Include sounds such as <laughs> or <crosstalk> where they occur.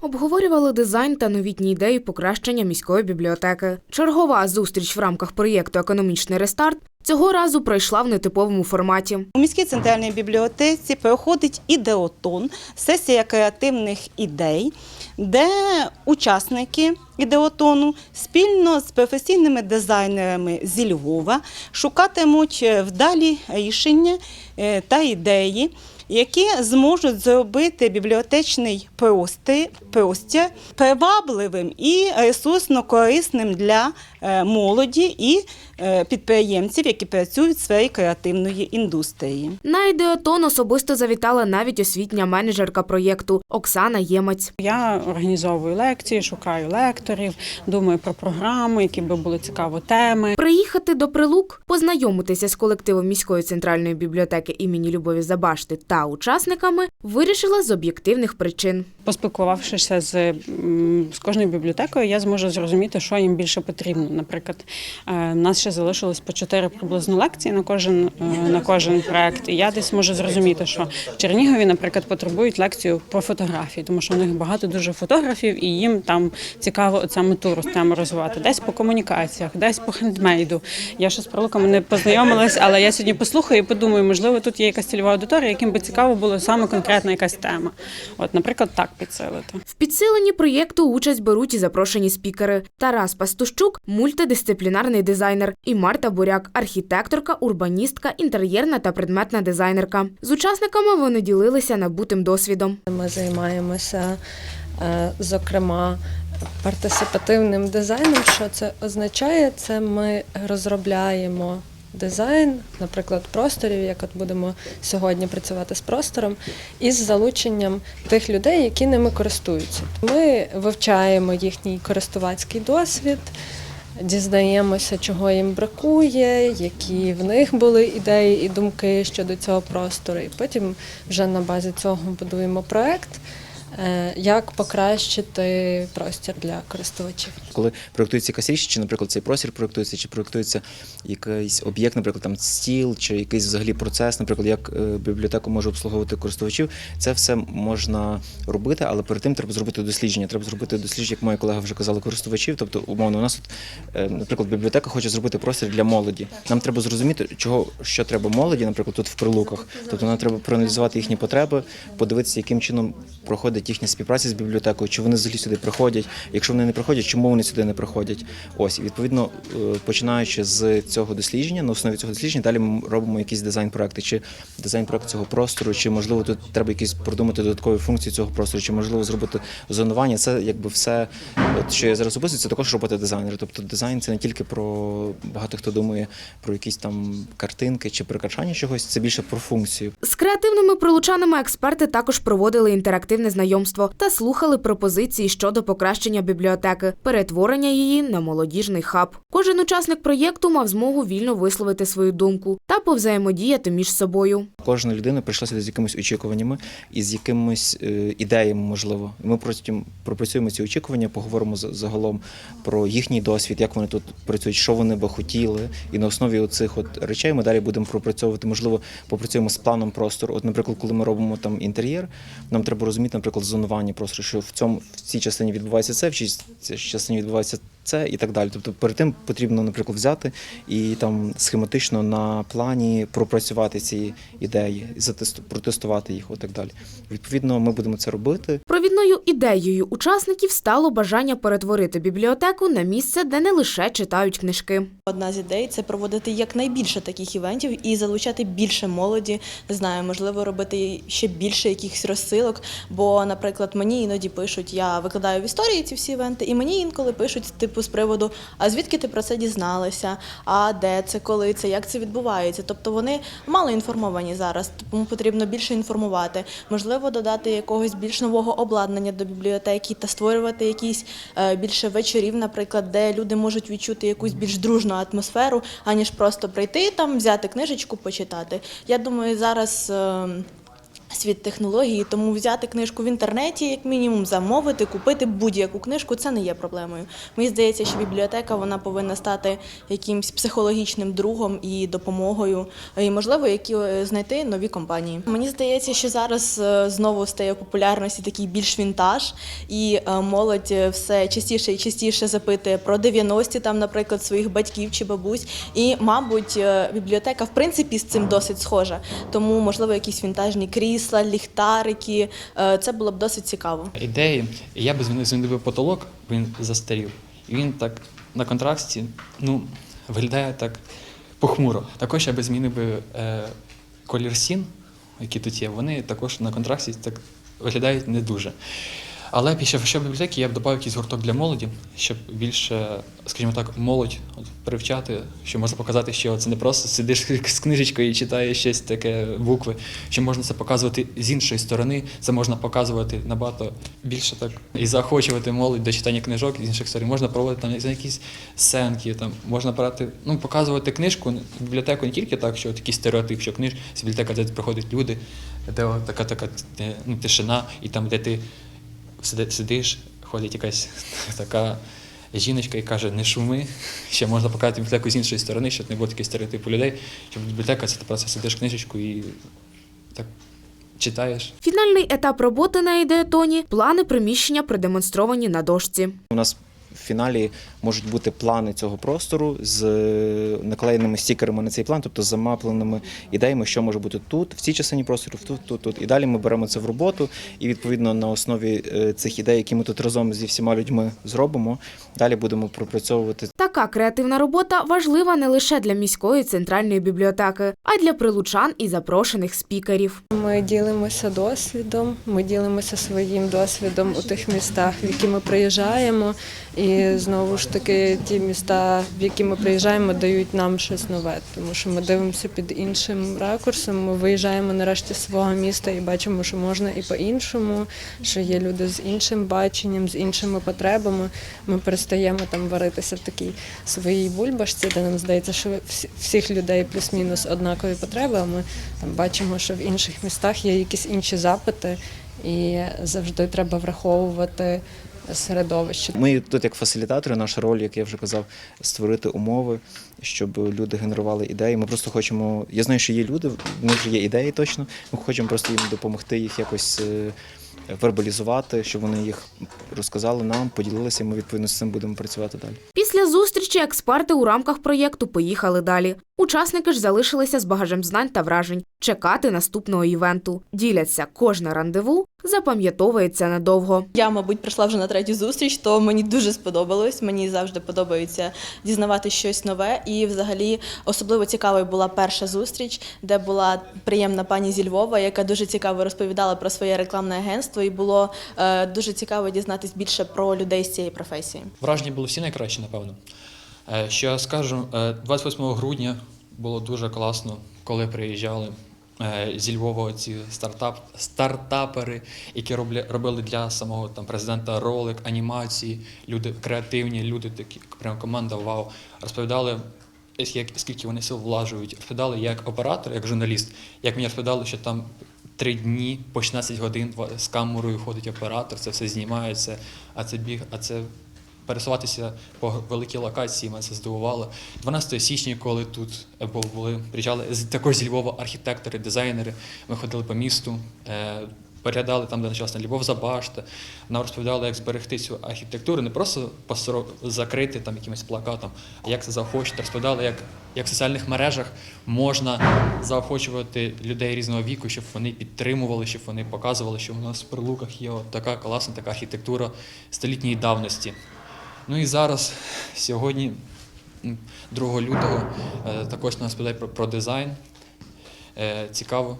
Обговорювали дизайн та новітні ідеї покращення міської бібліотеки. Чергова зустріч в рамках проєкту Економічний рестарт цього разу пройшла в нетиповому форматі. У міській центральній бібліотеці проходить ідеотон, сесія креативних ідей, де учасники ідеотону спільно з професійними дизайнерами зі Львова шукатимуть вдалі рішення е, та ідеї, які зможуть зробити бібліотечний простір, привабливим і ресурсно корисним для е, молоді і е, підприємців, які працюють в сфері креативної індустрії. На ідеотон особисто завітала навіть освітня менеджерка проєкту Оксана Ємець. Я організовую лекції, шукаю лекторів, думаю про програми, які би були цікаво теми. Приїхати до Прилук, познайомитися з колективом міської центральної бібліотеки імені Любові Забашти та учасниками вирішила з об'єктивних причин. Поспілкувавшися з, з кожною бібліотекою, я зможу зрозуміти, що їм більше потрібно. Наприклад, е, в нас ще залишилось по чотири приблизно лекції на кожен е, на кожен проект. І я десь можу зрозуміти, що в Чернігові, наприклад, потребують лекцію про фотографії, тому що в них багато дуже фотографів, і їм там цікаво саме ту тему розвивати. Десь по комунікаціях, десь по хендмейду. Я ще з прилуками не познайомилась, але я сьогодні послухаю і подумаю, можливо, тут є якась цільова аудиторія, яким би цікаво було саме конкретна якась тема. От, наприклад, так підсилити. В підсиленні проєкту участь беруть і запрошені спікери: Тарас Пастущук, мультидисциплінарний дизайнер, і Марта Буряк, архітекторка, урбаністка, інтер'єрна та предметна дизайнерка. З учасниками вони ділилися набутим досвідом. Ми займаємося, е, зокрема, партисипативним дизайном. Що це означає? Це ми розробляємо дизайн, наприклад, просторів, як от будемо сьогодні працювати з простором, із залученням тих людей, які ними користуються. Ми вивчаємо їхній користувацький досвід. Дізнаємося, чого їм бракує, які в них були ідеї і думки щодо цього простору. І потім вже на базі цього будуємо проект, як покращити простір для користувачів. Коли проєктується якась річ, чи, наприклад, цей простір проєктується, чи проєктується якийсь об'єкт, наприклад, там стіл, чи якийсь взагалі процес, наприклад, як е, бібліотека може обслуговувати користувачів, це все можна робити, але перед тим треба зробити дослідження. Треба зробити дослідження, як моя колега вже казала, користувачів. Тобто, умовно, у нас тут, е, наприклад, бібліотека хоче зробити простір для молоді. Нам треба зрозуміти, чого що треба молоді, наприклад, тут в прилуках. Тобто нам треба проаналізувати їхні потреби, подивитися, яким чином проходить їхня співпраця з бібліотекою, чи вони взагалі сюди приходять. Якщо вони не приходять, чому вони сюди не приходять? Ось і відповідно, е, починаючи з цього дослідження, на основі цього дослідження, далі ми робимо якісь дизайн-проекти, чи дизайн-проект цього простору, чи можливо тут треба якісь продумати додаткові функції цього простору, чи можливо зробити зонування. Це якби все, от що я зараз описую, це також робота дизайнера. Тобто дизайн це не тільки про багато хто думає про якісь там картинки чи прикрашання чогось, це більше про функцію. З креативними прилучанами експерти також проводили інтерактивне знайомство та слухали пропозиції щодо покращення бібліотеки, перетворення її на молодіжний хаб. Кожен учасник проєкту мав змогу вільно висловити свою думку та повзаємодіяти між собою. Кожна людина прийшла сюди з якимись очікуваннями і з якимись е, ідеями, можливо. Ми потім пропрацюємо ці очікування, поговоримо за- загалом про їхній досвід, як вони тут працюють, що вони би хотіли. І на основі цих от речей ми далі будемо пропрацьовувати. Можливо, попрацюємо з планом простору. От, наприклад, коли ми робимо там інтер'єр, нам треба розуміти, наприклад, зонування просто що в цьому в цій частині відбувається це, в цій частині відбувається це і так далі. Тобто перед тим потрібно, наприклад, взяти і там схематично на плані пропрацювати ці ідеї, затесту- протестувати їх і так далі. Відповідно, ми будемо це робити. Провідною ідеєю учасників стало бажання перетворити бібліотеку на місце, де не лише читають книжки. Одна з ідей це проводити якнайбільше таких івентів і залучати більше молоді. Не знаю, можливо, робити ще більше якихось розсилок. Бо, наприклад, мені іноді пишуть, я викладаю в історії ці всі івенти, і мені інколи пишуть, типу, з приводу, а звідки ти про це дізналася? А де це, коли це, як це відбувається? Тобто вони мало інформовані зараз, тому потрібно більше інформувати. Можливо, додати якогось більш нового обладнання до бібліотеки та створювати якісь е, більше вечорів, наприклад, де люди можуть відчути якусь більш дружну атмосферу, аніж просто прийти там, взяти книжечку, почитати. Я думаю, зараз. Е, світ технології, тому взяти книжку в інтернеті, як мінімум, замовити, купити будь-яку книжку це не є проблемою. Мені здається, що бібліотека вона повинна стати якимсь психологічним другом і допомогою, і можливо, які е, знайти нові компанії. Мені здається, що зараз е, знову стає популярності такий більш вінтаж, і е, молодь е, все частіше і частіше запитує про 90-ті, там, наприклад, своїх батьків чи бабусь. І, мабуть, е, бібліотека в принципі з цим досить схожа. Тому, можливо, якісь вінтажні крісла, ліхтарики. е, Це було б досить цікаво. ідеї. Я би змінив потолок, він застарів. І він так на контрасті ну, виглядає так похмуро. Також я би змінив е, колір сін, які тут є, вони також на контрасті так виглядають не дуже. Але після що бібліотеки я б додав якийсь гурток для молоді, щоб більше, скажімо так, молодь от, привчати, що можна показати, що це не просто сидиш <laughs> з книжечкою і читаєш щось таке букви, що можна це показувати з іншої сторони, це можна показувати набагато більше так і заохочувати молодь до читання книжок з інших сторін. Можна проводити там якісь сценки, там можна брати, ну показувати книжку, бібліотеку не тільки так, що от якийсь стереотип, що книж бібліотека, де приходять люди, де така така е, ну, тишина, і там, де ти сидиш, ходить якась <laughs> така жіночка і каже, не шуми. Ще можна показати бібліотеку з іншої сторони, щоб не було таких стереотипу людей, що бібліотека це ти просто сидиш книжечку і так читаєш. Фінальний етап роботи на ідеатоні плани приміщення продемонстровані на дошці. У нас в фіналі можуть бути плани цього простору з е, наклеєними стікерами на цей план, тобто з замапленими ідеями, що може бути тут, в цій частині простору, тут, тут, тут. І далі ми беремо це в роботу, і відповідно на основі е, цих ідей, які ми тут разом зі всіма людьми зробимо, далі будемо пропрацьовувати Така креативна робота важлива не лише для міської центральної бібліотеки, а й для прилучан і запрошених спікерів. Ми ділимося досвідом, ми ділимося своїм досвідом у тих містах, в які ми приїжджаємо. І знову ж таки, ті міста, в які ми приїжджаємо, дають нам щось нове, тому що ми дивимося під іншим ракурсом. Ми виїжджаємо нарешті з свого міста і бачимо, що можна і по-іншому, що є люди з іншим баченням, з іншими потребами. Ми перестаємо там варитися в такій своїй бульбашці, де нам здається, що всіх людей плюс-мінус однакові потреби. А ми там бачимо, що в інших містах є якісь інші запити, і завжди треба враховувати середовище. Ми тут, як фасилітатори, наша роль, як я вже казав, створити умови, щоб люди генерували ідеї. Ми просто хочемо. Я знаю, що є люди, в них вже є ідеї точно. Ми хочемо просто їм допомогти їх якось е, вербалізувати, щоб вони їх розказали нам, поділилися. Ми відповідно з цим будемо працювати далі. Після зустрічі експерти у рамках проєкту поїхали далі. Учасники ж залишилися з багажем знань та вражень чекати наступного івенту. Діляться кожне рандеву, запам'ятовується надовго. Я, мабуть, прийшла вже на третю зустріч, то мені дуже сподобалось. Мені завжди подобається дізнавати щось нове. І, взагалі, особливо цікавою була перша зустріч, де була приємна пані зі Львова, яка дуже цікаво розповідала про своє рекламне агентство, і було е, дуже цікаво дізнатись більше про людей з цієї професії. Враження було всі найкращі, напевно. Е, Що скажу, е, 28 грудня було дуже класно, коли приїжджали е, зі Львова ці стартап, стартапери, які робили для самого там, президента ролик, анімації, люди креативні, люди такі, прям команда вау. Розповідали, як, скільки вони сил влажують. Розповідали як оператор, як журналіст, як мені розповідали, що там три дні по 16 годин з камерою ходить оператор, це все знімається, а це біг, а це пересуватися по великій локації, мене це здивувало. 12 січня, коли тут е, були, приїжджали також зі Львова архітектори, дизайнери, ми ходили по місту. е, Переглядали там, де почалася Любов Забашта. Нам розповідали, як зберегти цю архітектуру, не просто закрити там якимось плакатом, а як це заохочити. Розповідали, як, як в соціальних мережах можна заохочувати людей різного віку, щоб вони підтримували, щоб вони показували, що у нас в прилуках є от така класна така архітектура столітньої давності. Ну і зараз, сьогодні, м, 2 лютого, е, також нас питають про, про дизайн. Е, Цікаво,